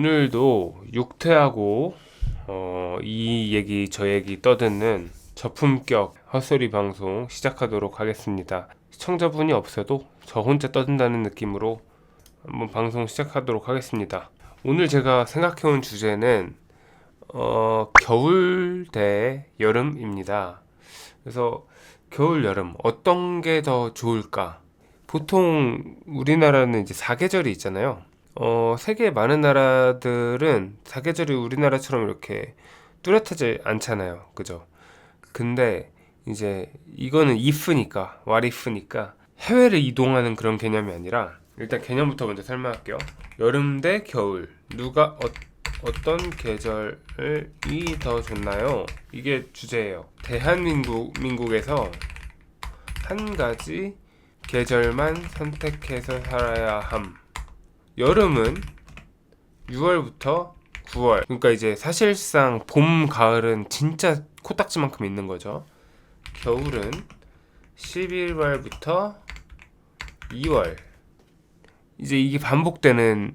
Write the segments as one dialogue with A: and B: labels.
A: 오늘도 육퇴하고 어, 이 얘기 저 얘기 떠드는 저품격 헛소리 방송 시작하도록 하겠습니다. 시청자분이 없어도 저 혼자 떠든다는 느낌으로 한번 방송 시작하도록 하겠습니다. 오늘 제가 생각해온 주제는 어, 겨울 대 여름입니다. 그래서 겨울 여름 어떤 게 더 좋을까? 보통 우리나라는 이제 사계절이 있잖아요. 어, 세계 많은 나라들은 사계절이 우리나라처럼 이렇게 뚜렷하지 않잖아요. 그죠? 근데 이제 이거는 if니까, what if니까 해외를 이동하는 그런 개념이 아니라 일단 개념부터 먼저 설명할게요. 여름 대 겨울 누가 어, 어떤 계절이 더 좋나요? 이게 주제예요. 대한민국 민국에서 한 가지 계절만 선택해서 살아야 함. 여름은 6월부터 9월. 그러니까 이제 사실상 봄, 가을은 진짜 코딱지만큼 있는 거죠. 겨울은 11월부터 2월. 이제 이게 반복되는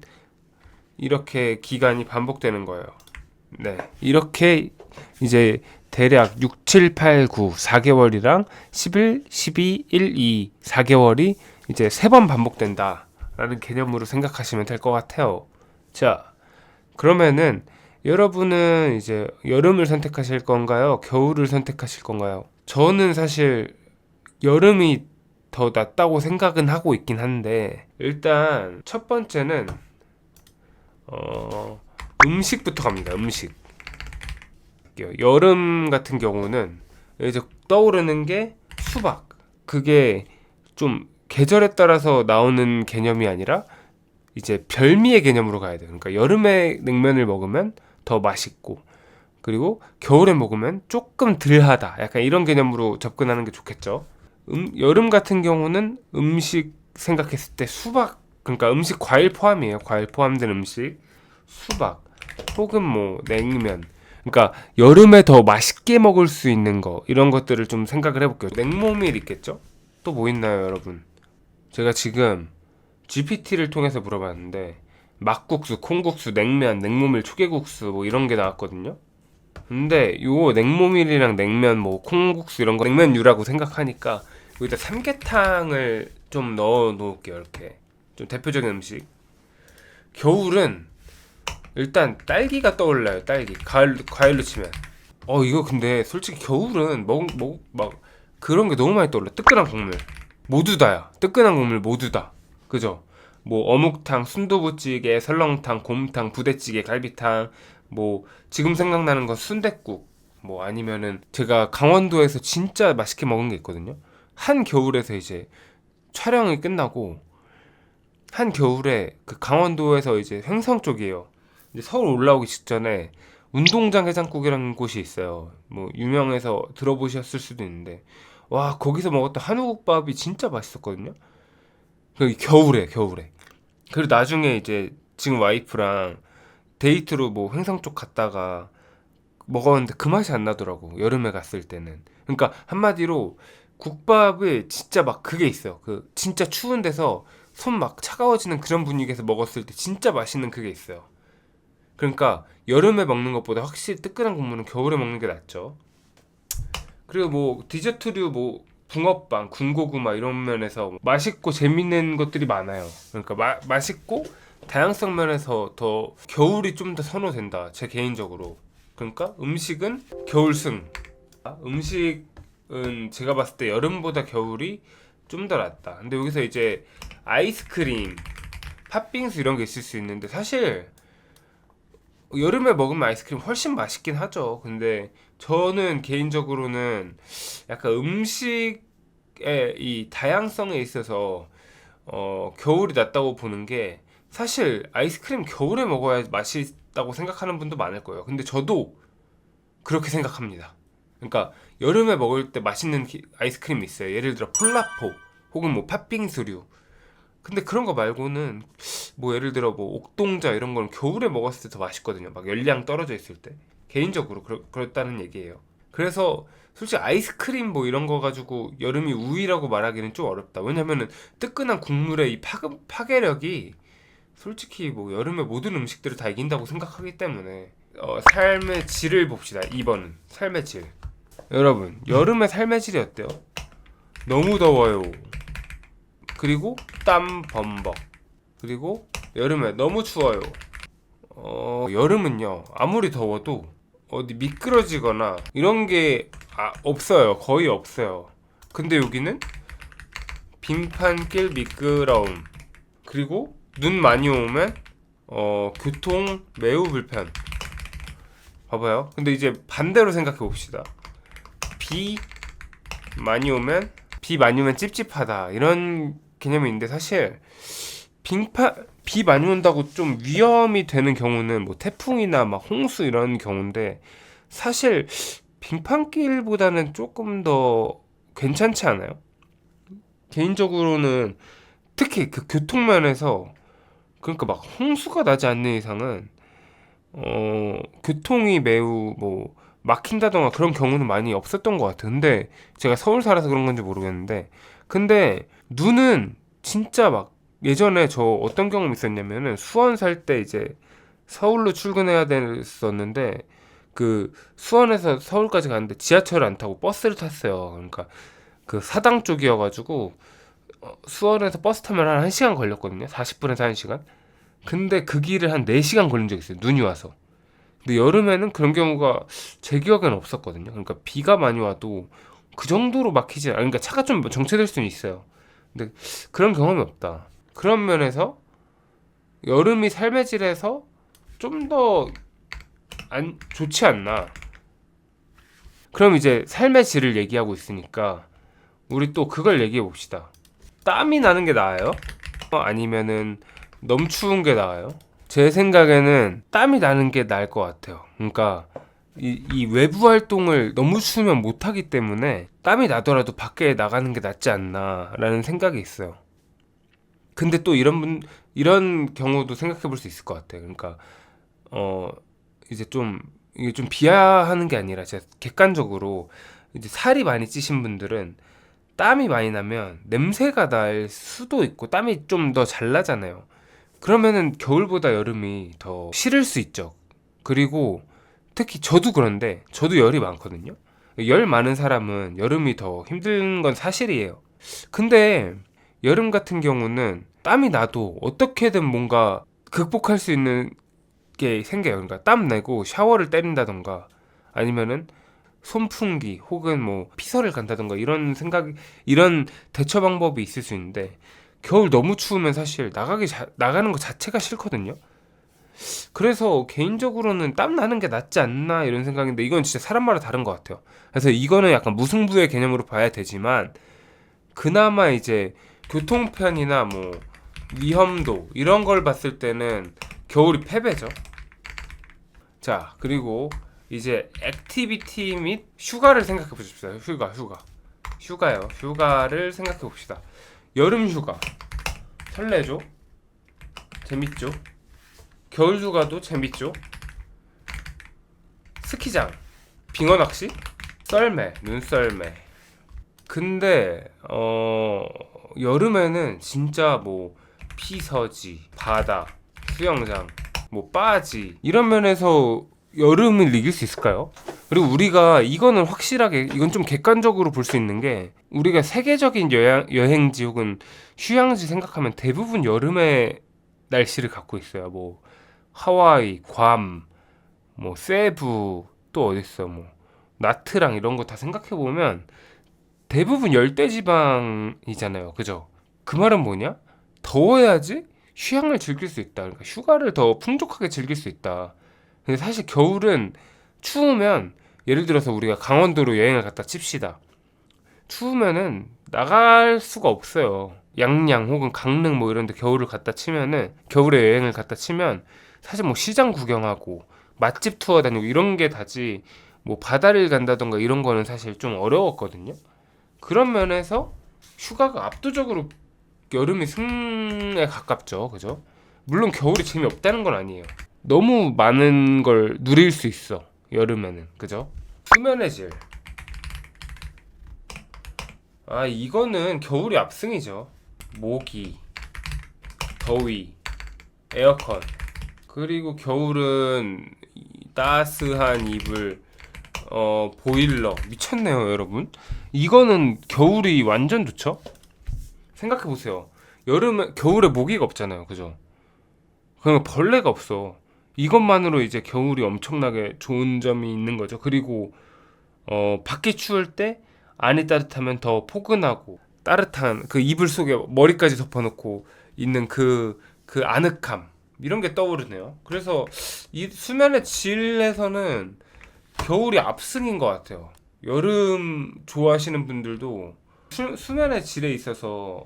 A: 이렇게 기간이 반복되는 거예요. 네. 이렇게 이제 대략 6, 7, 8, 9 4개월이랑 11, 12, 1, 2 4개월이 이제 세 번 반복된다 라는 개념으로 생각하시면 될 것 같아요. 자, 그러면은 여러분은 이제 여름을 선택하실 건가요? 겨울을 선택하실 건가요? 저는 사실 여름이 더 낫다고 생각은 하고 있긴 한데 일단 첫 번째는 어, 음식부터 갑니다. 음식. 여름 같은 경우는 이제 떠오르는 게 수박. 그게 좀 계절에 따라서 나오는 개념이 아니라 이제 별미의 개념으로 가야 돼요. 그러니까 여름에 냉면을 먹으면 더 맛있고 그리고 겨울에 먹으면 조금 덜하다. 약간 이런 개념으로 접근하는 게 좋겠죠. 음, 여름 같은 경우는 음식 생각했을 때 수박 그러니까 음식 과일 포함이에요. 과일 포함된 음식 수박 혹은 뭐 냉면 그러니까 여름에 더 맛있게 먹을 수 있는 거 이런 것들을 좀 생각을 해볼게요. 냉모밀 있겠죠? 또 뭐 있나요, 여러분? 제가 지금 GPT를 통해서 물어봤는데 막국수, 콩국수, 냉면, 냉모밀, 초계국수 뭐 이런 게 나왔거든요. 근데 요 냉모밀이랑 냉면, 뭐 콩국수 이런 거 냉면류라고 생각하니까 여기다 삼계탕을 좀 넣어 놓을게요. 이렇게 좀 대표적인 음식. 겨울은 일단 딸기가 떠올라요. 딸기. 가을 과일로 치면. 어 이거 근데 솔직히 겨울은 먹 먹 막 그런 게 너무 많이 떠올라. 뜨끈한 국물. 모두 다야. 뜨끈한 국물 모두 다. 그죠? 뭐 어묵탕, 순두부찌개, 설렁탕, 곰탕, 부대찌개, 갈비탕. 뭐 지금 생각나는 건 순댓국. 뭐 아니면은 제가 강원도에서 진짜 맛있게 먹은 게 있거든요. 한 겨울에서 이제 촬영이 끝나고 한 겨울에 그 강원도에서 이제 횡성 쪽이에요. 이제 서울 올라오기 직전에 운동장 해장국이라는 곳이 있어요. 뭐 유명해서 들어보셨을 수도 있는데 와 거기서 먹었던 한우국밥이 진짜 맛있었거든요. 그 겨울에 겨울에. 그리고 나중에 이제 지금 와이프랑 데이트로 뭐 횡성 쪽 갔다가 먹었는데 그 맛이 안 나더라고 여름에 갔을 때는. 그러니까 한마디로 국밥에 진짜 막 그게 있어요. 그 진짜 추운 데서 손 막 차가워지는 그런 분위기에서 먹었을 때 진짜 맛있는 그게 있어요. 그러니까 여름에 먹는 것보다 확실히 뜨끈한 국물은 겨울에 먹는 게 낫죠. 그리고 뭐 디저트류 뭐 붕어빵, 군고구마 이런 면에서 맛있고 재밌는 것들이 많아요. 그러니까 마, 맛있고 다양성 면에서 더 겨울이 좀 더 선호된다. 제 개인적으로. 그러니까 음식은 겨울승. 음식은 제가 봤을 때 여름보다 겨울이 좀 더 낫다. 근데 여기서 이제 아이스크림, 팥빙수 이런 게 있을 수 있는데 사실 여름에 먹으면 아이스크림 훨씬 맛있긴 하죠. 근데 저는 개인적으로는 약간 음식의 이 다양성에 있어서 어, 겨울이 낫다고 보는 게 사실 아이스크림 겨울에 먹어야 맛있다고 생각하는 분도 많을 거예요. 근데 저도 그렇게 생각합니다. 그러니까 여름에 먹을 때 맛있는 아이스크림이 있어요. 예를 들어 폴라포 혹은 뭐 팥빙수류 근데 그런 거 말고는 뭐 예를 들어 뭐 옥동자 이런 거는 겨울에 먹었을 때 더 맛있거든요. 막 열량 떨어져 있을 때. 개인적으로 그렇, 그렇다는 얘기예요. 그래서 솔직히 아이스크림 뭐 이런 거 가지고 여름이 우위라고 말하기는 좀 어렵다. 왜냐면은 뜨끈한 국물의 이 파, 파괴력이 솔직히 뭐 여름에 모든 음식들을 다 이긴다고 생각하기 때문에 어, 삶의 질을 봅시다. 2번은 삶의 질. 여러분 여름의 삶의 질이 어때요? 너무 더워요. 그리고 땀 범벅. 그리고 여름에 너무 추워요. 어, 여름은요 아무리 더워도 어디 미끄러지거나 이런 게 아, 없어요. 거의 없어요. 근데 여기는 빙판길 미끄러움 그리고 눈 많이 오면 어 교통 매우 불편. 봐봐요. 근데 이제 반대로 생각해 봅시다. 비 많이 오면 비 많이 오면 찝찝하다 이런 개념이 있는데 사실 빙판 비 많이 온다고 좀 위험이 되는 경우는 뭐 태풍이나 막 홍수 이런 경우인데 사실 빙판길보다는 조금 더 괜찮지 않아요? 개인적으로는 특히 그 교통면에서 그러니까 막 홍수가 나지 않는 이상은 어 교통이 매우 뭐 막힌다던가 그런 경우는 많이 없었던 것 같아요. 근데 제가 서울 살아서 그런 건지 모르겠는데 근데 눈은 진짜 막 예전에 저 어떤 경험 있었냐면은 수원 살 때 이제 서울로 출근해야 됐었는데 그 수원에서 서울까지 가는데 지하철을 안 타고 버스를 탔어요. 그러니까 그 사당 쪽이어가지고 어, 수원에서 버스 타면 한 1시간 걸렸거든요. 40분에서 1시간. 근데 그 길을 한 4시간 걸린 적 있어요. 눈이 와서. 근데 여름에는 그런 경우가 제 기억에는 없었거든요. 그러니까 비가 많이 와도 그 정도로 막히지 않, 그러니까 차가 좀 정체될 수는 있어요. 근데 그런 경험이 없다. 그런 면에서 여름이 삶의 질에서 좀 더 안 좋지 않나. 그럼 이제 삶의 질을 얘기하고 있으니까 우리 또 그걸 얘기해 봅시다. 땀이 나는 게 나아요? 어, 아니면은 너무 추운 게 나아요? 제 생각에는 땀이 나는 게 나을 것 같아요. 그러니까 이, 이 외부 활동을 너무 추우면 못 하기 때문에 땀이 나더라도 밖에 나가는 게 낫지 않나라는 생각이 있어요. 근데 또 이런 분 이런 경우도 생각해 볼 수 있을 것 같아요. 그러니까 어 이제 좀 이게 좀 비하하는 게 아니라 제가 객관적으로 이제 살이 많이 찌신 분들은 땀이 많이 나면 냄새가 날 수도 있고 땀이 좀 더 잘 나잖아요. 그러면은 겨울보다 여름이 더 싫을 수 있죠. 그리고 특히 저도 그런데 저도 열이 많거든요. 열 많은 사람은 여름이 더 힘든 건 사실이에요. 근데 여름 같은 경우는 땀이 나도 어떻게든 뭔가 극복할 수 있는 게 생겨요. 그러니까 땀 내고 샤워를 때린다던가 아니면은 손풍기 혹은 뭐 피서를 간다던가 이런 생각 이런 대처 방법이 있을 수 있는데 겨울 너무 추우면 사실 나가기 자, 나가는 거 자체가 싫거든요. 그래서 개인적으로는 땀 나는 게 낫지 않나 이런 생각인데 이건 진짜 사람마다 다른 것 같아요. 그래서 이거는 약간 무승부의 개념으로 봐야 되지만 그나마 이제 교통편이나 뭐 위험도 이런 걸 봤을 때는 겨울이 패배죠. 자 그리고 이제 액티비티 및 휴가를 생각해 보십시오. 휴가, 휴가, 휴가요. 휴가를 생각해 봅시다. 여름 휴가 설레죠? 재밌죠? 겨울 휴가도 재밌죠? 스키장, 빙어 낚시, 썰매, 눈썰매. 근데 어 여름에는 진짜 뭐 피서지, 바다, 수영장, 뭐 바지 이런 면에서 여름을 이길 수 있을까요? 그리고 우리가 이거는 확실하게 이건 좀 객관적으로 볼 수 있는 게 우리가 세계적인 여행, 여행지 혹은 휴양지 생각하면 대부분 여름의 날씨를 갖고 있어요. 뭐 하와이, 괌, 뭐 세부 또 어디 있어 뭐 나트랑 이런 거 다 생각해 보면 대부분 열대 지방이잖아요. 그죠? 그 말은 뭐냐? 더워야지 휴양을 즐길 수 있다. 그러니까 휴가를 더 풍족하게 즐길 수 있다. 근데 사실 겨울은 추우면 예를 들어서 우리가 강원도로 여행을 갔다 칩시다. 추우면은 나갈 수가 없어요. 양양 혹은 강릉 뭐 이런 데 겨울을 갔다 치면은 겨울에 여행을 갔다 치면 사실 뭐 시장 구경하고 맛집 투어 다니고 이런 게 다지 뭐 바다를 간다던가 이런 거는 사실 좀 어려웠거든요. 그런 면에서 휴가가 압도적으로 여름이 승에 가깝죠. 그죠? 물론 겨울이 재미없다는 건 아니에요. 너무 많은 걸 누릴 수 있어. 여름에는. 그죠? 수면의 질. 아, 이거는 겨울이 압승이죠. 모기, 더위, 에어컨. 그리고 겨울은 이 따스한 이불, 어 보일러 미쳤네요, 여러분. 이거는 겨울이 완전 좋죠? 생각해 보세요. 여름에 겨울에 모기가 없잖아요, 그죠? 그러면 벌레가 없어. 이것만으로 이제 겨울이 엄청나게 좋은 점이 있는 거죠. 그리고 어 밖이 추울 때 안이 따뜻하면 더 포근하고 따뜻한 그 이불 속에 머리까지 덮어놓고 있는 그그 아늑함 이런 게 떠오르네요. 그래서 이 수면의 질에서는 겨울이 압승인 것 같아요. 여름 좋아하시는 분들도 수, 수면의 질에 있어서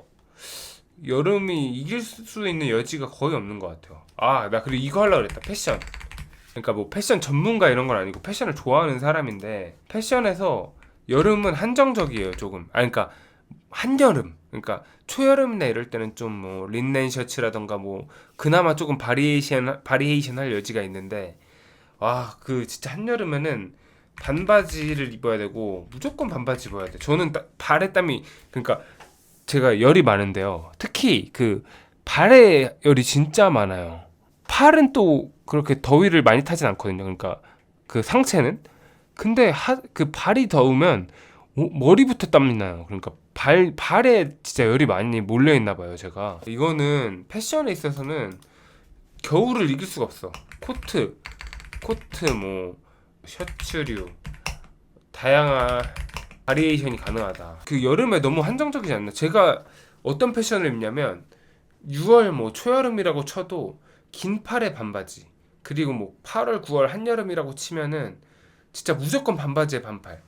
A: 여름이 이길 수 있는 여지가 거의 없는 것 같아요. 아, 나 그리고 이거 하려고 그랬다. 패션. 그러니까 뭐 패션 전문가 이런 건 아니고 패션을 좋아하는 사람인데 패션에서 여름은 한정적이에요, 조금. 아, 그러니까 한여름. 그러니까 초여름이나 이럴 때는 좀 뭐 린넨 셔츠라던가 뭐 그나마 조금 바리에이션 바리에이션 할 여지가 있는데 와, 그 진짜 한여름에는 반바지를 입어야 되고 무조건 반바지 입어야 돼. 저는 따, 발에 땀이 그러니까 제가 열이 많은데요. 특히 그 발에 열이 진짜 많아요. 팔은 또 그렇게 더위를 많이 타진 않거든요. 그러니까 그 상체는 근데 하, 그 발이 더우면 오- 머리부터 땀이 나요. 그러니까 발 발에 진짜 열이 많이 몰려 있나 봐요, 제가. 이거는 패션에 있어서는 겨울을 이길 수가 없어. 코트, 코트 뭐 셔츠류 다양한 바리에이션이 가능하다. 그 여름에 너무 한정적이지 않나? 제가 어떤 패션을 입냐면 6월 뭐 초여름이라고 쳐도 긴 팔에 반바지 그리고 뭐 8월 9월 한여름이라고 치면은 진짜 무조건 반바지에 반팔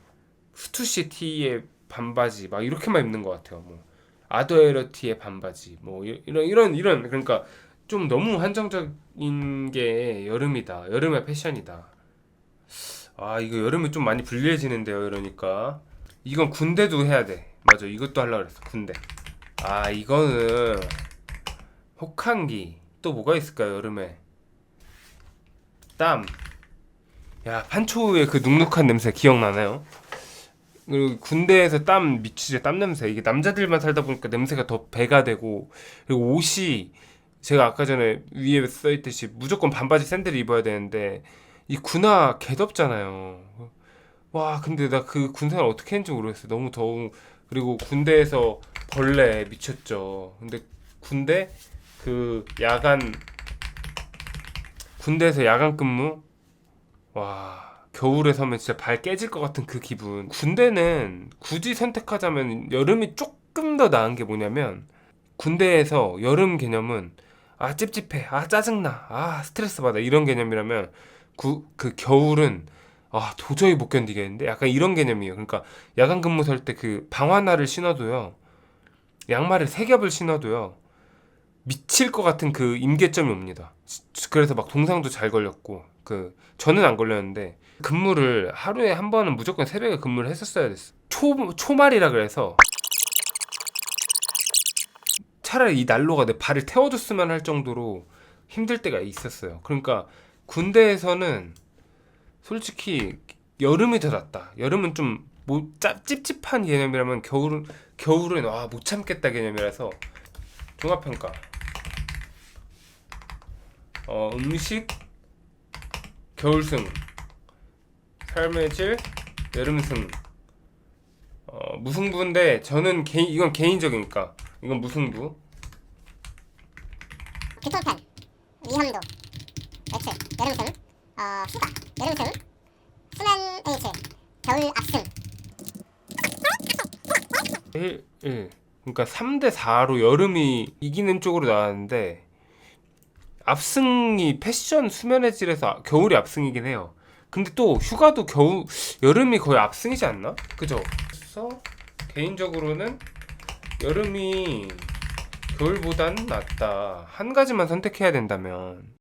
A: 스투시 티에 반바지 막 이렇게만 입는 것 같아요. 뭐 아더에러 티에 반바지 뭐 이- 이런 이런 이런 그러니까 좀 너무 한정적인 게 여름이다. 여름의 패션이다. 아 이거 여름에 좀 많이 불리해지는데요. 이러니까 이건 군대도 해야 돼. 맞아 이것도 하려고 그랬어. 군대. 아 이거는 혹한기 또 뭐가 있을까요 여름에 땀. 야 판초의 그 눅눅한 냄새 기억나나요? 그리고 군대에서 땀 미치죠 땀 냄새 이게 남자들만 살다 보니까 냄새가 더 배가 되고 그리고 옷이 제가 아까 전에 위에 써 있듯이 무조건 반바지 샌들을 입어야 되는데 이 군화 개덥잖아요. 와 근데 나 그 군생활 어떻게 했는지 모르겠어요. 너무 더우 그리고 군대에서 벌레 미쳤죠. 근데 군대 그 야간 군대에서 야간 근무? 와 겨울에 서면 진짜 발 깨질 것 같은 그 기분. 군대는 굳이 선택하자면 여름이 조금 더 나은 게 뭐냐면 군대에서 여름 개념은 아 찝찝해. 아 짜증나. 아 스트레스 받아. 이런 개념이라면 구, 그 겨울은 아 도저히 못 견디겠는데 약간 이런 개념이에요 그러니까 야간 근무 설때그 방화날을 신어도요 양말을 세 겹을 신어도요 미칠 것 같은 그 임계점이 옵니다. 지- 그래서 막 동상도 잘 걸렸고 그 저는 안 걸렸는데 근무를 하루에 한 번은 무조건 새벽에 근무를 했었어야 됐어. 초 초말이라 그래서 차라리 이 난로가 내 발을 태워줬으면 할 정도로 힘들 때가 있었어요. 그러니까 군대에서는 솔직히 여름이 더 낫다. 여름은 좀 뭐, 짭, 찝찝한 개념이라면 겨울은 겨울은 아못 참겠다 개념이라서 종합평가. 어, 음식 겨울승 삶의 질 여름승. 어, 무승부인데 저는 개인 이건 개인적이니까 이건 무승부.
B: 교통편, 위험도, 여름승, 어, 휴가, 여름승, 수면 H, 겨울 압승.
A: 1, 1 그러니까 3대 4로 여름이 이기는 쪽으로 나왔는데 압승이 패션 수면의 질에서 겨울이 압승이긴 해요. 근데 또 휴가도 겨우 여름이 거의 압승이지 않나? 그죠? 그래서 개인적으로는 여름이 겨울보단 낫다. 한 가지만 선택해야 된다면